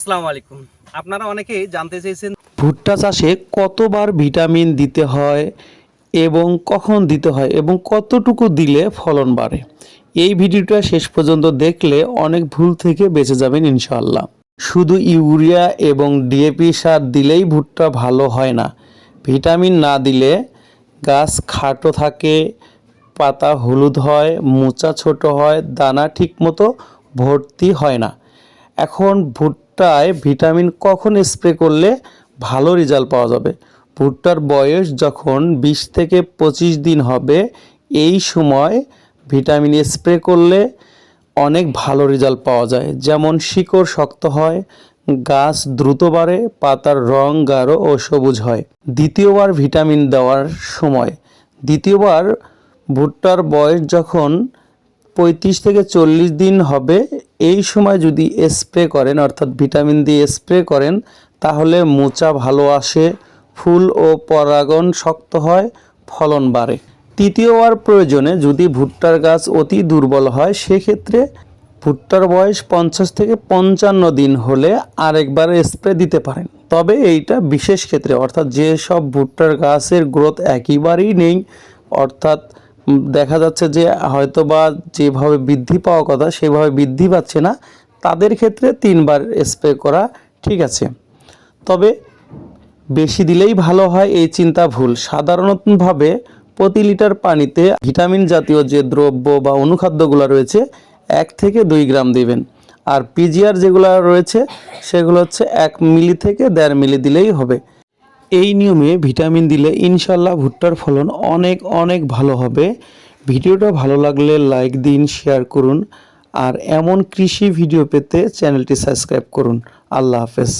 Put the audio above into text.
আসসালামু আলাইকুম। আপনারা অনেকেই জানতে চেয়েছেন ভুট্টা চাষে কতবার ভিটামিন দিতে হয় এবং কখন দিতে হয় এবং কতটুকু দিলে ফলন বাড়ে? এই ভিডিওটা শেষ পর্যন্ত দেখলে অনেক ভুল থেকে বেঁচে যাবেন ইনশাআল্লাহ। শুধু ইউরিয়া এবং ডিএপি সার দিলেই ভুট্টা ভালো হয় না। ভিটামিন না দিলে গাছ খাটো থাকে, পাতা হলুদ হয়, মোচা ছোট হয়, দানা ঠিকমতো ভর্তি হয় না। এখন ভুট্টায় ভিটামিন কখন স্প্রে করলে ভালো রেজাল্ট পাওয়া যাবে? ভুট্টার বয়স যখন বিশ থেকে পঁচিশ দিন হবে, এই সময় ভিটামিন স্প্রে করলে অনেক ভালো রেজাল্ট পাওয়া যায়। যেমন শিকড় শক্ত হয়, গাছ দ্রুত বাড়ে, পাতার রং গাঢ় ও সবুজ হয়। দ্বিতীয়বার ভিটামিন দেওয়ার সময়। দ্বিতীয়বার ভুট্টার বয়স যখন পঁয়ত্রিশ থেকে চল্লিশ দিন হবে এই সময় যদি স্প্রে করেন, অর্থাৎ ভিটামিন দিয়ে স্প্রে করেন, তাহলে মোচা ভালো আসে, ফুল ও পরাগন শক্ত হয়, ফলন বাড়ে। তৃতীয়বার প্রয়োজনে যদি ভুট্টার গাছ অতি দুর্বল হয়, সেক্ষেত্রে ভুট্টার বয়স পঞ্চাশ থেকে পঞ্চান্ন দিন হলে আরেকবার স্প্রে দিতে পারেন। তবে এইটা বিশেষ ক্ষেত্রে, অর্থাৎ যেসব ভুট্টার গাছের গ্রোথ একেবারেই নেই, অর্থাৎ দেখা যাচ্ছে যে হয়তো বা যেভাবে বৃদ্ধি পাওয়ার কথা, সেভাবে বৃদ্ধি পাচ্ছে না। তাদের ক্ষেত্রে তিনবার স্প্রে করা ঠিক আছে। তবে বেশি দিলেই ভালো হয় এই চিন্তা ভুল। সাধারণতভাবে প্রতি লিটার পানিতে ভিটামিন জাতীয় যে দ্রব্য বা অনুখাদ্যগুলো রয়েছে, এক থেকে দুই গ্রাম দিবেন। আর পিজিআর যেগুলো রয়েছে, সেগুলো হচ্ছে এক মিলি থেকে দেড় মিলি দিলেই হবে। এই নিয়মে ভিটামিন দিলে ইনশাল্লাহ ভুট্টার ফলন অনেক অনেক ভালো হবে। ভিডিওটা ভালো লাগলে লাইক দিন, শেয়ার করুন, আর এমন কৃষি ভিডিও পেতে চ্যানেলটি সাবস্ক্রাইব করুন। আল্লাহ হাফেজ।